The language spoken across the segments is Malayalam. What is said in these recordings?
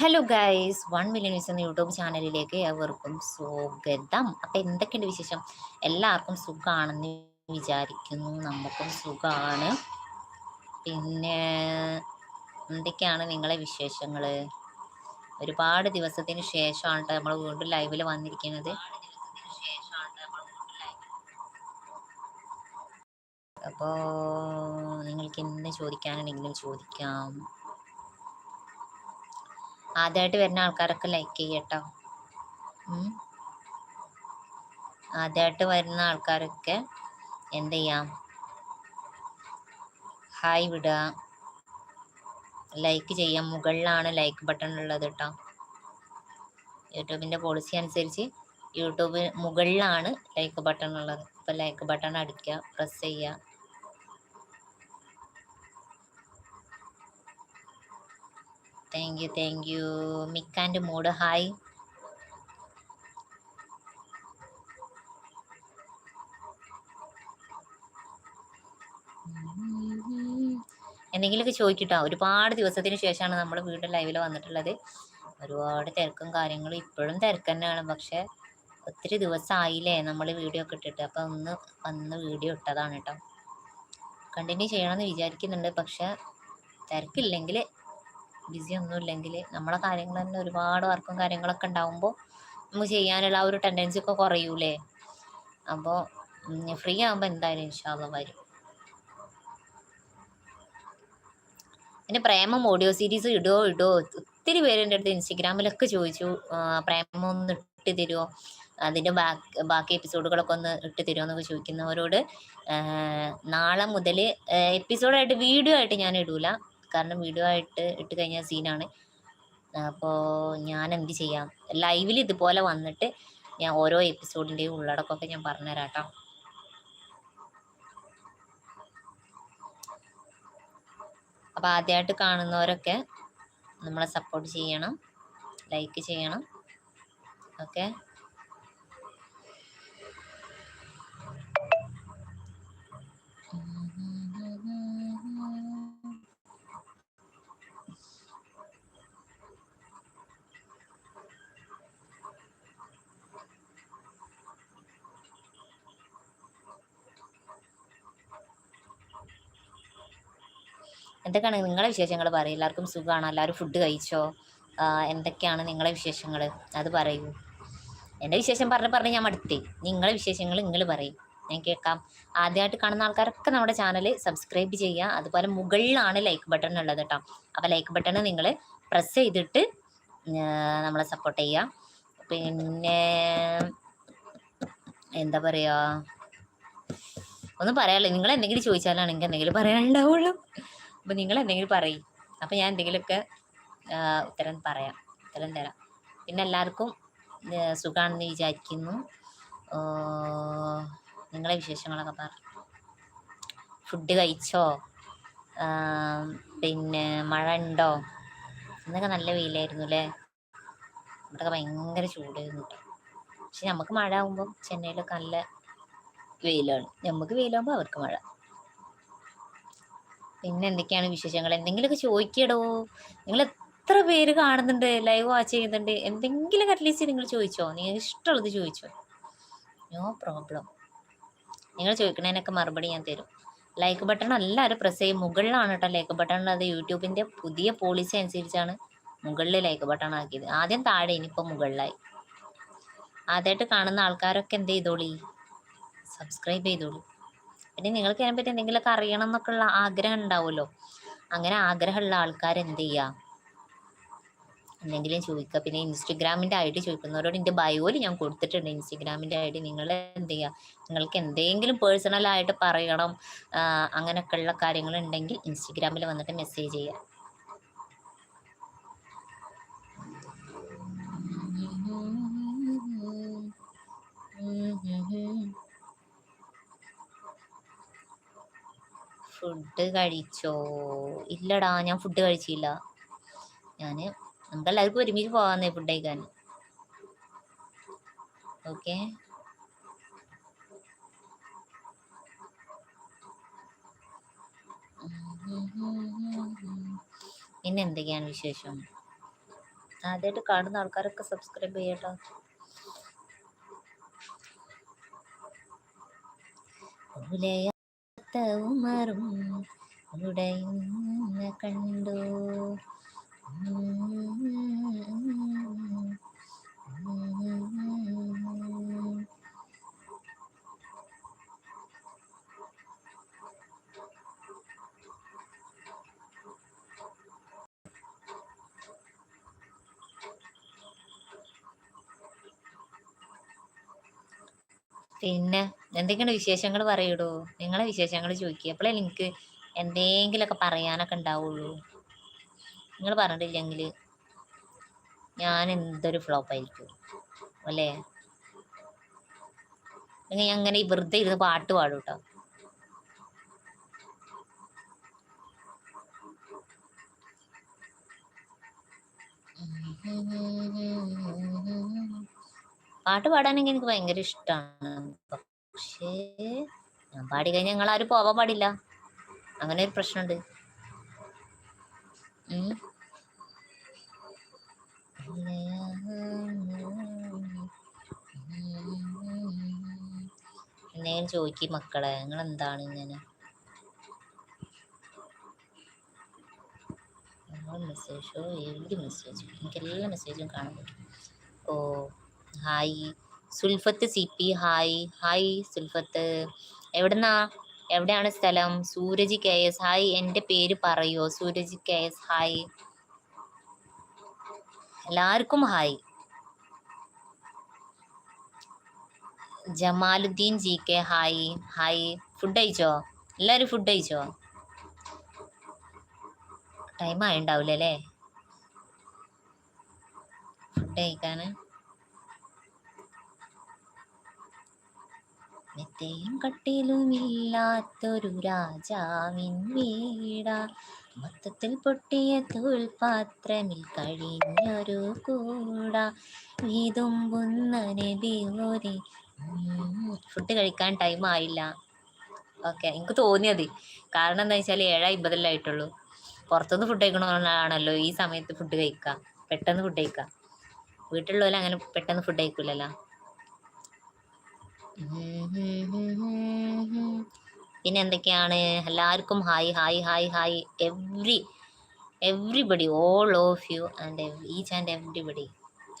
Hello guys one million news എന്ന യൂട്യൂബ് ചാനലിലേക്ക് എവർക്കും സ്വാഗതം. അപ്പം എന്തൊക്കെയുണ്ട് വിശേഷം? എല്ലാവർക്കും സുഖമാണെന്ന് വിചാരിക്കുന്നു. നമുക്കും സുഖമാണ് പിന്നെ എന്തൊക്കെയാണ് നിങ്ങളെ വിശേഷങ്ങൾ ഒരുപാട് ദിവസത്തിന് ശേഷമാണ് നമ്മൾ വീണ്ടും ലൈവിൽ വന്നിരിക്കുന്നത്. അപ്പോൾ നിങ്ങൾക്ക് എന്ത് ചോദിക്കാനുണ്ടെങ്കിലും ചോദിക്കാം. ആദ്യമായിട്ട് വരുന്ന ആൾക്കാരൊക്കെ ലൈക്ക് ചെയ്യട്ടോ. ആദ്യമായിട്ട് വരുന്ന ആൾക്കാരൊക്കെ എന്ത് ചെയ്യാം? ഹായ് വിടുക. ലൈക്ക് ചെയ്യാം. മുകളിലാണ് ലൈക്ക് ബട്ടൺ ഉള്ളത് കേട്ടോ യൂട്യൂബിന്റെ പോളിസി അനുസരിച്ച് യൂട്യൂബ് മുകളിലാണ് ലൈക്ക് ബട്ടൺ ഉള്ളത്. അപ്പോൾ ലൈക്ക് ബട്ടൺ അടിക്കുക പ്രസ് ചെയ്യുക. Thank you thank you and mood hi എന്തെങ്കിലുമൊക്കെ ചോദിക്കട്ടോ ഒരുപാട് ദിവസത്തിന് ശേഷമാണ് നമ്മൾ വീണ്ടും ലൈവിൽ വന്നിട്ടുള്ളത്. ഒരുപാട് തിരക്കും കാര്യങ്ങളും ഇപ്പോഴും തിരക്ക് തന്നെയാണ്. പക്ഷെ ഒത്തിരി ദിവസമായില്ലേ നമ്മൾ വീഡിയോ ഒക്കെ ഇട്ടിട്ട്. അപ്പം ഒന്ന് വന്ന് വീഡിയോ ഇട്ടതാണ് കേട്ടോ കണ്ടിന്യൂ ചെയ്യണമെന്ന് വിചാരിക്കുന്നുണ്ട്. പക്ഷെ തിരക്കില്ലെങ്കിൽ ബിസി ഒന്നും ഇല്ലെങ്കിൽ നമ്മളെ കാര്യങ്ങൾ തന്നെ ഒരുപാട് വർക്കും കാര്യങ്ങളൊക്കെ ഉണ്ടാവുമ്പോൾ നമുക്ക് ചെയ്യാനുള്ള ആ ഒരു ടെൻഡൻസി ഒക്കെ കുറയൂലേ? അപ്പോൾ ഫ്രീ ആകുമ്പോൾ എന്തായാലും ഇൻഷാല്ല വരും. പിന്നെ പ്രേമം ഓഡിയോ സീരീസ് ഇടോ ഇടോ. ഒത്തിരി പേര് എന്റെ അടുത്ത് ഇൻസ്റ്റഗ്രാമിലൊക്കെ ചോദിച്ചു പ്രേമം ഒന്ന് ഇട്ട് തരുമോ അതിന്റെ ബാക്കി ബാക്കി എപ്പിസോഡുകളൊക്കെ ഒന്ന് ഇട്ട് തരുമോ എന്നൊക്കെ ചോദിക്കുന്നവരോട് നാളെ മുതൽ എപ്പിസോഡായിട്ട് വീഡിയോ ആയിട്ട് ഞാൻ ഇടൂല. കാരണം വീഡിയോ ആയിട്ട് ഇട്ട് കഴിഞ്ഞ സീനാണ് അപ്പോൾ ഞാൻ എന്ത് ചെയ്യാം? ലൈവിൽ ഇതുപോലെ വന്നിട്ട് ഞാൻ ഓരോ എപ്പിസോഡിന്റെയും ഉള്ളടക്കമൊക്കെ ഞാൻ പറഞ്ഞുതരാം കേട്ടോ അപ്പോൾ ആദ്യമായിട്ട് കാണുന്നവരൊക്കെ നമ്മളെ സപ്പോർട്ട് ചെയ്യണം. ലൈക്ക് ചെയ്യണം. ഓക്കെ എന്തൊക്കെയാണ് നിങ്ങളുടെ വിശേഷങ്ങൾ പറയും. എല്ലാവർക്കും സുഖമാണോ എല്ലാവരും ഫുഡ് കഴിച്ചോ? എന്തൊക്കെയാണ് നിങ്ങളെ വിശേഷങ്ങൾ അത് പറയൂ. എന്റെ വിശേഷം പറഞ്ഞ് പറഞ്ഞ് ഞാൻ മടുത്തി. നിങ്ങളെ വിശേഷങ്ങൾ നിങ്ങൾ പറയും. ഞാൻ കേൾക്കാം. ആദ്യമായിട്ട് കാണുന്ന ആൾക്കാരൊക്കെ നമ്മുടെ ചാനൽ സബ്സ്ക്രൈബ് ചെയ്യുക അതുപോലെ മുകളിലാണ് ലൈക്ക് ബട്ടൺ ഉള്ളത് കേട്ടോ അപ്പോൾ ലൈക്ക് ബട്ടൺ നിങ്ങൾ പ്രസ് ചെയ്തിട്ട് നമ്മളെ സപ്പോർട്ട് ചെയ്യുക പിന്നെ എന്താ പറയുക ഒന്നും പറയാമല്ലോ നിങ്ങൾ എന്തെങ്കിലും ചോദിച്ചാലാണ് എനിക്ക് എന്തെങ്കിലും പറയാനുണ്ടാവുള്ളൂ. അപ്പോൾ നിങ്ങൾ എന്തെങ്കിലും പറയും. അപ്പോൾ ഞാൻ എന്തെങ്കിലുമൊക്കെ ഉത്തരം പറയാം. ഉത്തരം തരാം. പിന്നെ എല്ലാവർക്കും സുഖമാണെന്ന് വിചാരിക്കുന്നു. നിങ്ങളെ വിശേഷങ്ങളൊക്കെ പറ. ഫുഡ് കഴിച്ചോ? പിന്നെ മഴ ഉണ്ടോ? ഇന്നൊക്കെ നല്ല വെയിലായിരുന്നു അല്ലേ? ഇവിടെയൊക്കെ ഭയങ്കര ചൂടായിരുന്നു പക്ഷെ നമുക്ക് മഴ ആകുമ്പോൾ ചെന്നൈയിലൊക്കെ നല്ല വെയിലാണ്. നമുക്ക് വെയിലാകുമ്പോൾ അവർക്ക് മഴ. പിന്നെ എന്തൊക്കെയാണ് വിശേഷങ്ങൾ? എന്തെങ്കിലുമൊക്കെ ചോദിക്കടോ? നിങ്ങൾ എത്ര പേര് കാണുന്നുണ്ട്? ലൈവ് വാച്ച് ചെയ്യുന്നുണ്ട്? എന്തെങ്കിലും അറ്റ്ലീസ്റ്റ് നിങ്ങൾ ചോദിച്ചോ? നിങ്ങൾക്ക് ഇഷ്ടമുള്ളത് ചോദിച്ചോ? നോ പ്രോബ്ലം നിങ്ങൾ ചോദിക്കണതിനൊക്കെ മറുപടി ഞാൻ തരും. ലൈക്ക് ബട്ടൺ എല്ലാവരും പ്രസ് ചെയ്യും. മുകളിലാണ് കേട്ടോ ലൈക്ക് ബട്ടൺ അത് യൂട്യൂബിന്റെ പുതിയ പോളിസി അനുസരിച്ചാണ് മുകളിൽ ലൈക്ക് ബട്ടൺ ആക്കിയത്. ആദ്യം താഴെ ഇനിയിപ്പോൾ മുകളിലായി. ആദ്യമായിട്ട് കാണുന്ന ആൾക്കാരൊക്കെ എന്ത് ചെയ്തോളി? സബ്സ്ക്രൈബ് ചെയ്തോളൂ. പിന്നെ നിങ്ങൾക്ക് അതിനെപ്പറ്റി എന്തെങ്കിലുമൊക്കെ അറിയണം എന്നൊക്കെ ഉള്ള ആഗ്രഹം ഉണ്ടാവുമല്ലോ. അങ്ങനെ ആഗ്രഹമുള്ള ആൾക്കാർ എന്ത് ചെയ്യുക എന്തെങ്കിലും ചോദിക്കുക. പിന്നെ ഇൻസ്റ്റഗ്രാമിന്റെ ഐ ഡി ചോദിക്കുന്നവരോട് എന്റെ ബയോയിൽ ഞാൻ കൊടുത്തിട്ടുണ്ട്. ഇൻസ്റ്റഗ്രാമിന്റെ ഐ ഡി നിങ്ങൾ എന്ത് ചെയ്യുക നിങ്ങൾക്ക് എന്തെങ്കിലും പേഴ്സണലായിട്ട് പറയണം. അങ്ങനെയൊക്കെയുള്ള കാര്യങ്ങൾ ഉണ്ടെങ്കിൽ ഇൻസ്റ്റഗ്രാമിൽ വന്നിട്ട് മെസ്സേജ് ചെയ്യുക. ഫുഡ് കഴിച്ചോ? ഇല്ലടാ ഞാൻ ഫുഡ് കഴിച്ചില്ല. ഞാൻ നമുക്ക് എല്ലാവർക്കും ഒരുമിച്ച് പോകാന്നേ ഫുഡ് കഴിക്കാൻ. ഓക്കെ പിന്നെ എന്തൊക്കെയാണ് വിശേഷം? ആദ്യമായിട്ട് കാണുന്ന ആൾക്കാരൊക്കെ സബ്സ്ക്രൈബ് ചെയ്യട്ടോ. ഉലയാത്ത ഉമറും ഉടയുന്ന കണ്ടു. പിന്നെ എന്തൊക്കെയാണ് വിശേഷങ്ങൾ പറയൂടോ? നിങ്ങളെ വിശേഷങ്ങൾ ചോദിക്കുക അപ്പോഴേ എനിക്ക് എന്തെങ്കിലുമൊക്കെ പറയാനൊക്കെ ഉണ്ടാവുള്ളൂ നിങ്ങൾ പറഞ്ഞിട്ടില്ലെങ്കിൽ ഞാൻ എന്തൊരു ഫ്ലോപ്പ് ആയിരിക്കും. അല്ലേ? നിങ്ങൾ അങ്ങനെ വെറുതെ ഇരുന്ന് പാട്ട് പാടും കേട്ടോ പാട്ട് പാടാനെങ്കിൽ എനിക്ക് ഭയങ്കര ഇഷ്ടമാണ് പക്ഷേ ഞാൻ പാടി കഴിഞ്ഞാൽ നിങ്ങൾ ആരും പോവാൻ പാടില്ല. അങ്ങനെ ഒരു പ്രശ്നമുണ്ട്. എന്തെങ്കിലും ചോദിക്കും മക്കളെ നിങ്ങൾ എന്താണ് ഇങ്ങനെ മെസ്സേജോ ഏത് മെസ്സേജും എനിക്കെല്ലാ മെസ്സേജും കാണാൻ പറ്റും. ഓ hi. Sulfath C P hi hi Sulfath. എവിടെന്നാ? എവിടെയാണ് സ്ഥലം? സൂരജ് കെ എസ് ഹായ് എന്റെ പേര് പറയോ? Sooraj K S hi. എല്ലാവർക്കും hi. Jamaluddin G K hi hi. Food കഴിച്ചോ? എല്ലാവരും ഫുഡ് കഴിച്ചോ? ടൈം ആയിണ്ടാവില്ല അല്ലേ ഫുഡ് കഴിക്കാൻ മെത്തയും കട്ടിലുമില്ലാത്തൊരു രാജാവിൻ വീട. മൊത്തത്തിൽ പൊട്ടിയ തോൽപാത്രമിൽ കഴിഞ്ഞൊരു കൂട. വീതുമ്പുന്ന നബിയോരെ ഫുഡ് കഴിക്കാൻ ടൈം ആയില്ല. ഓക്കെ എനിക്ക് തോന്നിയത്. കാരണം എന്താ വെച്ചാൽ ഏഴ് അമ്പതിലായിട്ടുള്ളൂ പുറത്തുനിന്ന് ഫുഡ് കഴിക്കണമെന്നാണല്ലോ ഈ സമയത്ത് ഫുഡ് കഴിക്കുക പെട്ടെന്ന് ഫുഡ് കഴിക്കുക വീട്ടിലുള്ളവരെ അങ്ങനെ പെട്ടെന്ന് ഫുഡ് കഴിക്കില്ലല്ലോ പിന്നെ എന്തൊക്കെയാണ് എല്ലാവർക്കും hi hi hi hi every everybody all of you and each and everybody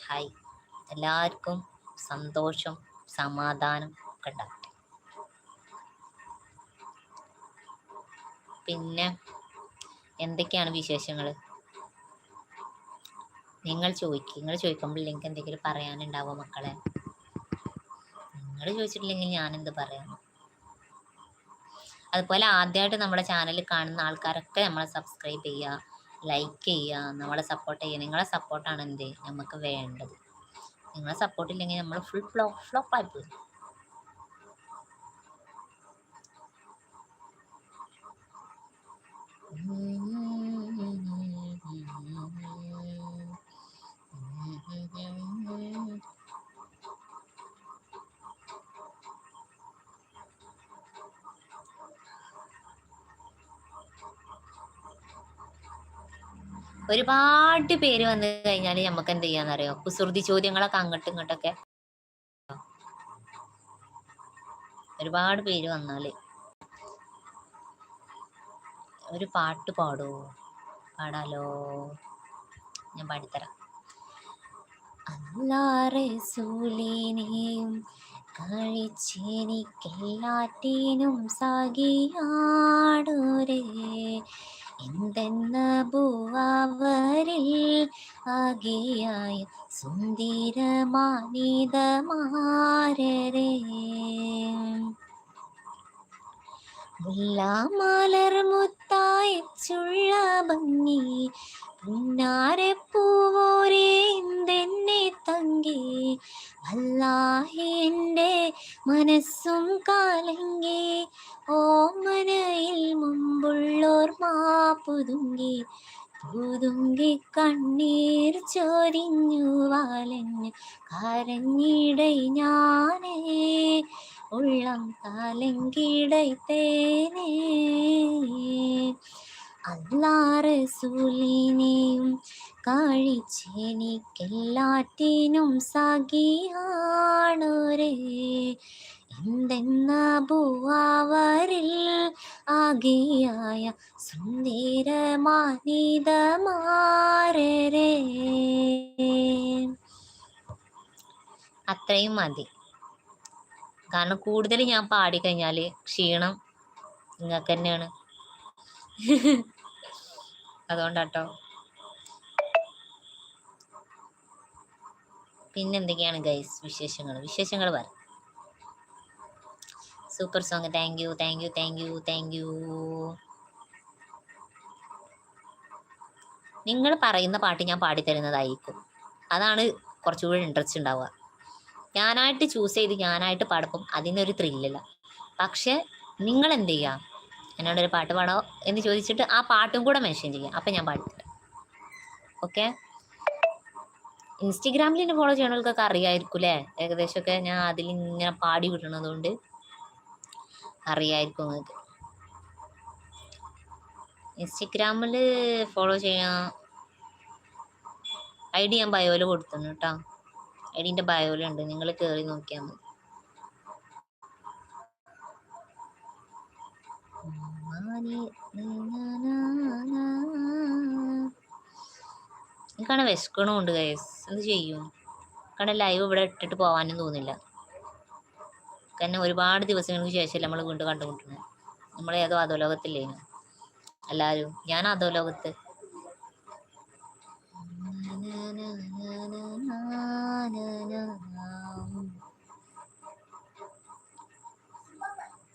hi എല്ലാവർക്കും സന്തോഷം സമാധാനം ഒക്കെ പിന്നെ എന്തൊക്കെയാണ് വിശേഷങ്ങൾ നിങ്ങൾ ചോദിക്കുക നിങ്ങൾ ചോദിക്കുമ്പോൾ നിങ്ങൾക്ക് എന്തെങ്കിലും പറയാനുണ്ടാവോ മക്കളെ? നിങ്ങൾ ചോദിച്ചിട്ടില്ലെങ്കിൽ ഞാൻ എന്ത് പറയാം അതുപോലെ ആദ്യമായിട്ട് നമ്മുടെ ചാനൽ കാണുന്ന ആൾക്കാരൊക്കെ നമ്മളെ സബ്സ്ക്രൈബ് ചെയ്യുക ലൈക്ക് ചെയ്യുക നമ്മളെ സപ്പോർട്ട് ചെയ്യുക. നിങ്ങളെ സപ്പോർട്ടാണ് എന്ത്? നമുക്ക് വേണ്ടത്. നിങ്ങളെ സപ്പോർട്ട് ഇല്ലെങ്കിൽ നമ്മൾ ഫുൾ ഫ്ലോ ഫ്ലോപ്പായി ആയിപ്പോയി ഒരുപാട് പേര് വന്നു കഴിഞ്ഞാൽ നമുക്ക് എന്ത് ചെയ്യാന്നറിയോ? കുസൃതി ചോദ്യങ്ങളൊക്കെ അങ്ങോട്ടും ഇങ്ങോട്ടൊക്കെ. ഒരുപാട് പേര് വന്നാൽ. ഒരു പാട്ട് പാടോ? പാടാലോ? ഞാൻ പാടിത്തരാം. അല്ലാറസൂലിനെയും കഴിച്ചെനിക്കെല്ലാറ്റിനും സാഗിയാടൂരേ. എന്തെന്ന ഭൂവരിൽ ആകെയായ മുല്ലാമാലർ മുല്ലാമലർ മുത്തായച്ചുള്ള ഭംഗി പുന്നാരപ്പൂവോരേ എന്തെന്നെ തങ്കി അല്ലാഹിന്റെ മനസ്സും കാലങ്കി ഓമനയിൽ മുമ്പുള്ളോർ മാപ്പുതുങ്കി പുതുങ്കി കണ്ണീർ ചൊരിഞ്ഞു വാലഞ്ഞു കരഞ്ഞിടൈ ഞാനേ. ഉള്ളം കാലങ്കിടൈത്തേനേ അല്ലാറസൂലിനെയും കാഴിച്ചെനിക്കെല്ലാറ്റിനും സഖിയാണോരേ. എന്തെന്ന ഭൂവാവരിൽ ആകിയായ സുന്ദരമാനിതമാരേ അത്രയും മതി. കാരണം കൂടുതൽ ഞാൻ പാടിക്കഴിഞ്ഞാൽ ക്ഷീണം നിങ്ങൾക്ക് തന്നെയാണ് അതുകൊണ്ടാട്ടോ. പിന്നെന്തൊക്കെയാണ് ഗൈസ് വിശേഷങ്ങൾ? വിശേഷങ്ങൾ പറ. Super song thank you thank you thank you thank you നിങ്ങൾ പറയുന്ന പാട്ട് ഞാൻ പാടിത്തരുന്നതായിരിക്കും. അതാണ് കുറച്ചുകൂടി ഇൻട്രസ്റ്റ് ഉണ്ടാവുക. ഞാനായിട്ട് ചൂസ് ചെയ്ത് ഞാനായിട്ട് പാടുമ്പം അതിനൊരു ത്രില്ലില്ല പക്ഷെ നിങ്ങൾ എന്ത് ചെയ്യുക എന്നോടൊരു പാട്ട് പാടോ എന്ന് ചോദിച്ചിട്ട് ആ പാട്ടും കൂടെ മെൻഷൻ ചെയ്യാം. അപ്പം ഞാൻ പാടിത്തരാം. ഓക്കെ ഇൻസ്റ്റഗ്രാമിൽ എന്നെ ഫോളോ ചെയ്യണവർക്കൊക്കെ അറിയായിരിക്കും അല്ലേ ഏകദേശമൊക്കെ ഞാൻ അതിൽ ഇങ്ങനെ പാടി വിടണതുകൊണ്ട് അറിയായിരിക്കും നിങ്ങൾക്ക്. ഇൻസ്റ്റഗ്രാമിൽ ഫോളോ ചെയ്യാൻ ഐ ഡി ഞാൻ ബയോയിൽ കൊടുത്തുന്നു കേട്ടോ ഐ ഡിന്റെ ബയോയിലുണ്ട് നിങ്ങൾ കയറി നോക്കിയാൽ മതി. എനിക്കാണ് വിശക്കണമുണ്ട് ഗൈസ് എന്ത് ചെയ്യും? കാരണം ലൈവ് ഇവിടെ ഇട്ടിട്ട് പോകാനും തോന്നില്ല. കാരണം ഒരുപാട് ദിവസങ്ങൾക്ക് ശേഷം നമ്മൾ വീണ്ടും കണ്ടുമുട്ടുന്നത് നമ്മൾ ഏതോ അധോലോകത്തില്ലേനു. എല്ലാവരും ഞാൻ അധോലോകത്ത്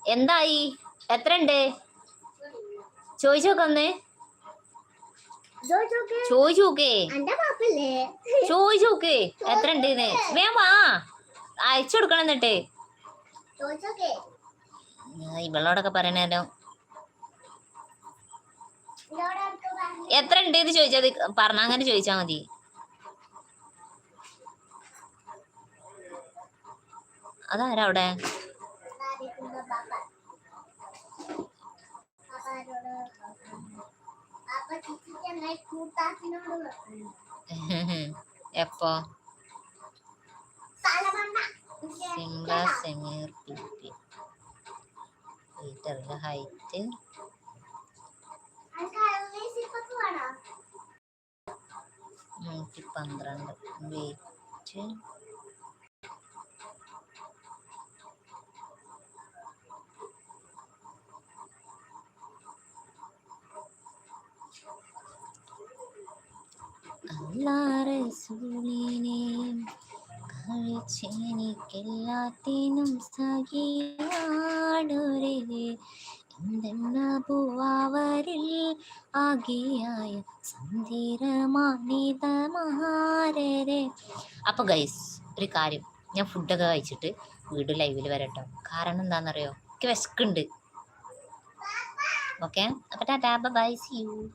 എന്തായി? എത്ര ഉണ്ട് ചോദിച്ചു നോക്കൊന്ന് ചോദിച്ചു നോക്കേ ചോദിച്ചു നോക്കേ എത്ര ഉണ്ട് വേം വാ. അയച്ചു കൊടുക്കണം എന്നിട്ട്. ഇവളോടൊക്കെ പറയണല്ലോ എത്ര ഉണ്ട് എന്ന് ചോദിച്ചത് പറഞ്ഞ അങ്ങനെ ചോദിച്ചാ മതി. അതാരാ അവിടെ? എപ്പോ? സിംഗ സെമീർ പി പി. മീറ്ററിന്റെ ഹൈറ്റ്. നൂറ്റി പന്ത്രണ്ട് വെയിറ്റ് അല്ലാറസൂലിനെയും കഴിച്ചെനിക്കെല്ലാത്തിനും സഖിയാടൊരേ പൂവാവരിൽ ആകിയായ സന്ധിരമാനിതമാരരെ അപ്പൊ ഗൈസ് ഒരു കാര്യം. ഞാൻ ഫുഡൊക്കെ കഴിച്ചിട്ട് വീട് ലൈവിൽ വരട്ടോ. കാരണം എന്താണെന്നറിയോ എനിക്ക് വിശക്കുണ്ട്. ഓക്കെ അപ്പൊ ടാറ്റാ ബൈ സി യു